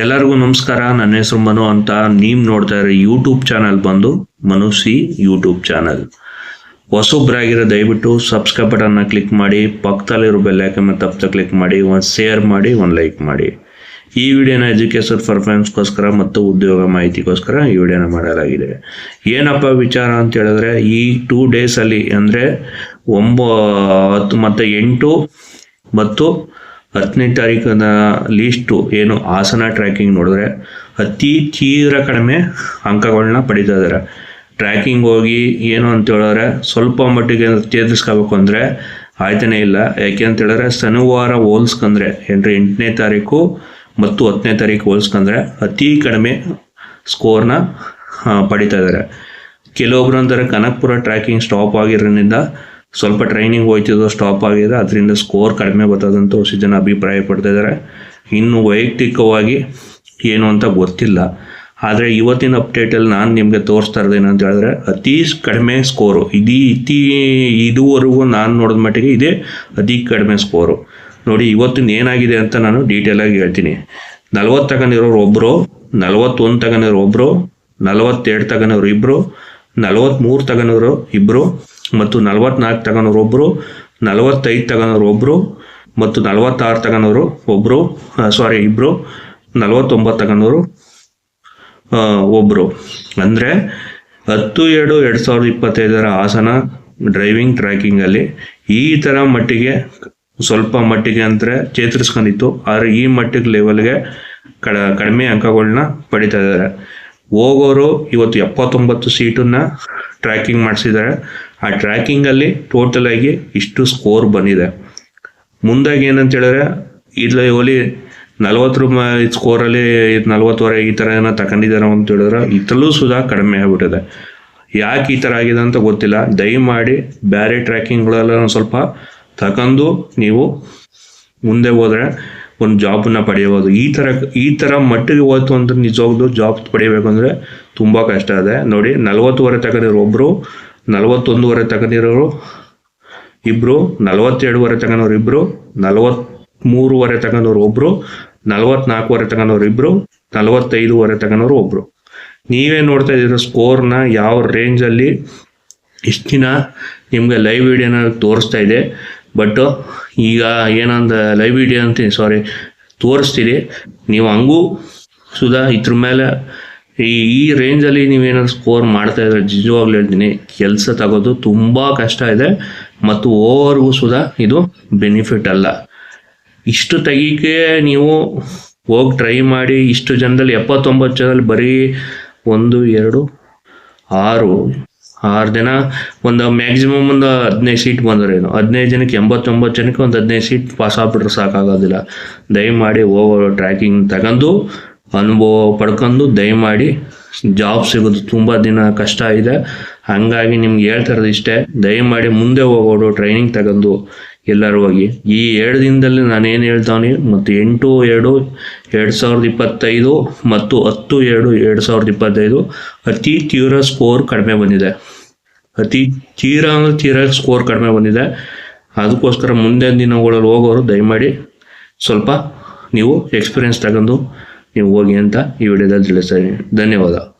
ಎಲ್ಲರಿಗೂ ನಮಸ್ಕಾರ. ನನ್ನ ಹೆಸರು ಮನು ಅಂತ. ನೀವು ನೋಡ್ತಾ ಇರೋ ಯೂಟ್ಯೂಬ್ ಚಾನಲ್ ಬಂದು ಮನು ಸಿ ಯೂಟ್ಯೂಬ್ ಚಾನಲ್ ಹೊಸೊಬ್ಬರಾಗಿರೋ ದಯವಿಟ್ಟು ಸಬ್ಸ್ಕ್ರೈಬ್ ಬಟನ್ನ ಕ್ಲಿಕ್ ಮಾಡಿ, ಪಕ್ಕದಲ್ಲಿರೋ ಬೆಲ್ ಐಕನ್ ತಪ್ಪದ ಕ್ಲಿಕ್ ಮಾಡಿ, ಒಂದು ಶೇರ್ ಮಾಡಿ, ಒಂದು ಲೈಕ್ ಮಾಡಿ. ಈ ವಿಡಿಯೋನ ಎಜುಕೇಷನ್ ಪರ್ಫಾರ್ಮೆನ್ಸ್ಗೋಸ್ಕರ ಮತ್ತು ಉದ್ಯೋಗ ಮಾಹಿತಿಗೋಸ್ಕರ ಈ ವಿಡಿಯೋನ ಮಾಡಲಾಗಿದೆ. ಏನಪ್ಪ ವಿಚಾರ ಅಂತ ಹೇಳಿದ್ರೆ, ಈ ಟೂ ಡೇಸಲ್ಲಿ ಅಂದರೆ ಒಂಬತ್ತು ಮತ್ತು ಎಂಟು ಮತ್ತು ಹತ್ತನೇ ತಾರೀಕಿನ ಲೀಸ್ಟು ಏನು ಹಾಸನ ಟ್ರ್ಯಾಕಿಂಗ್ ನೋಡಿದ್ರೆ ಅತಿ ತೀವ್ರ ಕಡಿಮೆ ಅಂಕಗಳನ್ನ ಪಡಿತಾ ಇದ್ದಾರೆ ಟ್ರ್ಯಾಕಿಂಗ್ ಹೋಗಿ ಏನು ಅಂತ ಹೇಳಿದ್ರೆ ಸ್ವಲ್ಪ ಮಟ್ಟಿಗೆ ಚೇತರಿಸ್ಕೋಬೇಕು ಅಂದರೆ ಆಯ್ತಾನೇ ಇಲ್ಲ. ಯಾಕೆ ಅಂತ ಹೇಳಿದ್ರೆ ಶನಿವಾರ ಹೋಲ್ಸ್ಕೊಂಡ್ರೆ ಎಂಟ್ರೆ ಎಂಟನೇ ತಾರೀಕು ಮತ್ತು ಹತ್ತನೇ ತಾರೀಕು ಹೋಲ್ಸ್ಕೊಂಡ್ರೆ ಅತಿ ಕಡಿಮೆ ಸ್ಕೋರ್ನ ಪಡಿತಾ ಇದ್ದಾರೆ ಕೆಲವೊಬ್ರು ಅಂತಾರೆ ಕನಕಪುರ ಟ್ರ್ಯಾಕಿಂಗ್ ಸ್ಟಾಪ್ ಆಗಿರೋದ್ರಿಂದ ಸ್ವಲ್ಪ ಟ್ರೈನಿಂಗ್ ಹೋಯ್ತಿದ್ದು ಸ್ಟಾಪ್ ಆಗಿದೆ ಅದರಿಂದ ಸ್ಕೋರ್ ಕಡಿಮೆ ಬರ್ತದಂತ ಹೊಸ ಜನ ಅಭಿಪ್ರಾಯ ಪಡ್ತಾ ಇದ್ದಾರೆ ಇನ್ನು ವೈಯಕ್ತಿಕವಾಗಿ ಏನು ಅಂತ ಗೊತ್ತಿಲ್ಲ. ಆದರೆ ಇವತ್ತಿನ ಅಪ್ಡೇಟಲ್ಲಿ ನಾನು ನಿಮಗೆ ತೋರಿಸ್ತಾ ಇರೋದು ಏನಂತ ಹೇಳಿದ್ರೆ, ಅತಿ ಕಡಿಮೆ ಸ್ಕೋರು ಇದೀ ಇತಿ ಇದುವರೆಗೂ ನಾನು ನೋಡಿದ ಮಟ್ಟಿಗೆ ಇದೇ ಅತಿ ಕಡಿಮೆ ಸ್ಕೋರು ನೋಡಿ ಇವತ್ತಿನ ಏನಾಗಿದೆ ಅಂತ ನಾನು ಡೀಟೇಲಾಗಿ ಹೇಳ್ತೀನಿ. ನಲ್ವತ್ತು ತಗೊಂಡಿರೋರು ಒಬ್ಬರು ನಲವತ್ತೊಂದು ತಗೊಂಡಿರೋ ಒಬ್ಬರು ನಲವತ್ತೆರಡು ತಗೊಂಡವ್ರು ಇಬ್ಬರು ನಲವತ್ತ್ಮೂರು ತಗೊಂಡವರು ಇಬ್ಬರು ಮತ್ತು ನಲವತ್ನಾಲ್ಕು ತಗೊಂಡವ್ರು ಒಬ್ಬರು ನಲವತ್ತೈದು ತಗೊಂಡವ್ರು ಒಬ್ಬರು ಮತ್ತು ನಲವತ್ತಾರು ತಗೊಂಡವರು ಒಬ್ಬರು ಸಾರಿ ಇಬ್ಬರು ನಲವತ್ತೊಂಬತ್ತು ತಗೊಂಡವರು ಒಬ್ಬರು ಅಂದರೆ ಹತ್ತು ಎರಡು ಎರಡು ಸಾವಿರದ ಇಪ್ಪತ್ತೈದರ ಹಾಸನ ಡ್ರೈವಿಂಗ್ ಟ್ರ್ಯಾಕಿಂಗಲ್ಲಿ ಈ ಥರ ಮಟ್ಟಿಗೆ ಸ್ವಲ್ಪ ಮಟ್ಟಿಗೆ ಅಂದರೆ ಚೇತರಿಸ್ಕೊಂಡಿತ್ತು. ಆದರೆ ಈ ಮಟ್ಟಿಗೆ ಲೆವೆಲ್ಗೆ ಕಡ, ಕಡಿಮೆ ಅಂಕಗಳನ್ನ ಪಡಿತಾ ಇದ್ದಾರೆ. ಹೋಗೋರು ಇವತ್ತು ಎಪ್ಪತ್ತೊಂಬತ್ತು ಸೀಟನ್ನು ಟ್ರ್ಯಾಕಿಂಗ್ ಮಾಡಿಸಿದ್ದಾರೆ. ಆ ಟ್ರ್ಯಾಕಿಂಗಲ್ಲಿ ಟೋಟಲ್ ಆಗಿ ಇಷ್ಟು ಸ್ಕೋರ್ ಬಂದಿದೆ. ಮುಂದಾಗಿ ಏನಂತ ಹೇಳಿದ್ರೆ ಇಲ್ಲ ಓಲಿ ನಲವತ್ತು ರೂಪಾಯಿ ಸ್ಕೋರಲ್ಲಿ ನಲವತ್ತುವರೆ ಈ ಥರ ಏನೋ ತಗೊಂಡಿದ್ದಾರೆ ಅಂತ ಹೇಳಿದ್ರೆ, ಇದ್ರಲ್ಲೂ ಸುಧಾ ಕಡಿಮೆ ಆಗ್ಬಿಟ್ಟಿದೆ. ಯಾಕೆ ಈ ಥರ ಆಗಿದೆ ಅಂತ ಗೊತ್ತಿಲ್ಲ. ದಯಮಾಡಿ ಬೇರೆ ಟ್ರ್ಯಾಕಿಂಗ್ಗಳೆಲ್ಲ ಸ್ವಲ್ಪ ತಗೊಂಡು ನೀವು ಮುಂದೆ ಹೋದರೆ ಒಂದು ಜಾಬನ್ನ ಪಡೆಯಬಹುದು ಈ ಥರ ಈ ಥರ ಮಟ್ಟಿಗೆ ಹೋಯ್ತು ಅಂದ್ರೆ ನಿಜವಾಗ್ಲೂ ಜಾಬ್ ಪಡೆಯಬೇಕು ಅಂದರೆ ತುಂಬ ಕಷ್ಟ ಇದೆ ನೋಡಿ, ನಲ್ವತ್ತುವರೆ ತಗೊಂಡಿರೋ ಒಬ್ಬರು ನಲವತ್ತೊಂದುವರೆ ತಗೊಂಡಿರೋರು ಇಬ್ಬರು ನಲವತ್ತೆರಡುವರೆ ತಗೊಂಡವ್ರು ಇಬ್ಬರು ನಲವತ್ತ್ಮೂರುವರೆ ತಗೊಂಡವ್ರು ಒಬ್ಬರು ನಲವತ್ನಾಲ್ಕುವರೆ ತಗೊಂಡವ್ರು ಇಬ್ಬರು ನಲವತ್ತೈದುವರೆ ತಗೊಂಡವ್ರು ಒಬ್ಬರು ನೀವೇ ನೋಡ್ತಾ ಇದ್ದೀರ ಸ್ಕೋರ್ನ ಯಾವ ರೇಂಜಲ್ಲಿ ಇಷ್ಟು ದಿನ ನಿಮಗೆ ಲೈವ್ ವಿಡಿಯೋನ ತೋರಿಸ್ತಾ ಇದೆ. ಬಟ್ ಈಗ ಏನಂದ ಲೈವ್ ವಿಡಿಯೋ ಅಂತೀನಿ ಸಾರಿ ತೋರಿಸ್ತೀರಿ. ನೀವು ಹಂಗೂ ಸುಧಾ ಇದ್ರ ಮೇಲೆ ಈ ಈ ರೇಂಜಲ್ಲಿ ನೀವೇನಾದ್ರು ಸ್ಕೋರ್ ಮಾಡ್ತಾ ಇದ್ರೆ ನಿಜವಾಗ್ಲೂ ಹೇಳ್ತೀನಿ, ಕೆಲಸ ತಗೋದು ತುಂಬ ಕಷ್ಟ ಇದೆ. ಮತ್ತು ಓವರ್ಗೂ ಸುಧಾ ಇದು ಬೆನಿಫಿಟ್ ಅಲ್ಲ. ಇಷ್ಟು ತೆಗಿಕೆ ನೀವು ಹೋಗಿ ಟ್ರೈ ಮಾಡಿ, ಇಷ್ಟು ಜನದಲ್ಲಿ ಎಪ್ಪತ್ತೊಂಬತ್ತು ಜನದಲ್ಲಿ ಬರೀ ಒಂದು, ಎರಡು, ಆರು ಆರು ಜನ ಒಂದು ಮ್ಯಾಕ್ಸಿಮಮ್ ಒಂದು ಹದಿನೈದು ಸೀಟ್ ಬಂದರೇನು ಹದಿನೈದು ಜನಕ್ಕೆ, ಎಂಬತ್ತೊಂಬತ್ತು ಜನಕ್ಕೆ ಒಂದು ಹದಿನೈದು ಸೀಟ್ ಪಾಸ್ ಆಗ್ಬಿಟ್ರೆ ಸಾಕಾಗೋದಿಲ್ಲ. ದಯಮಾಡಿ ಓವರ್ ಟ್ರ್ಯಾಕಿಂಗ್ ತಗೊಂಡು, ಅನುಭವ ಪಡ್ಕೊಂಡು ದಯಮಾಡಿ ಜಾಬ್ ಸಿಗೋದು ತುಂಬ ದಿನ ಕಷ್ಟ ಇದೆ. ಹಾಗಾಗಿ ನಿಮ್ಗೆ ಹೇಳ್ತಾ ಇರೋದು ಇಷ್ಟೇ, ದಯಮಾಡಿ ಮುಂದೆ ಹೋಗೋಡು ಟ್ರೈನಿಂಗ್ ತಗೊಂಡು ಎಲ್ಲರೂ ಹೋಗಿ. ಈ ಎರಡು ದಿನದಲ್ಲಿ ನಾನು ಏನು ಹೇಳ್ತಾವನಿ, ಮತ್ತು ಎಂಟು, ಎರಡು ಎರಡು ಸಾವಿರದ ಇಪ್ಪತ್ತೈದು ಮತ್ತು ಹತ್ತು, ಎರಡು ಎರಡು ಸಾವಿರದ ಇಪ್ಪತ್ತೈದು ಅತಿ ತೀವ್ರ ಸ್ಕೋರ್ ಕಡಿಮೆ ಬಂದಿದೆ. ಅತಿ ತೀರಾ ಅಂದ್ರೆ ತೀರಾ ಸ್ಕೋರ್ ಕಡಿಮೆ ಬಂದಿದೆ. ಅದಕ್ಕೋಸ್ಕರ ಮುಂದಿನ ದಿನಗಳಲ್ಲಿ ಹೋಗೋರು ದಯಮಾಡಿ ಸ್ವಲ್ಪ ನೀವು ಎಕ್ಸ್ಪೀರಿಯನ್ಸ್ ತಗೊಂಡು ನೀವು ಹೋಗಿ ಅಂತ ಈ ವಿಡಿಯೋದಲ್ಲಿ ತಿಳಿಸ್ತಾ ಧನ್ಯವಾದ.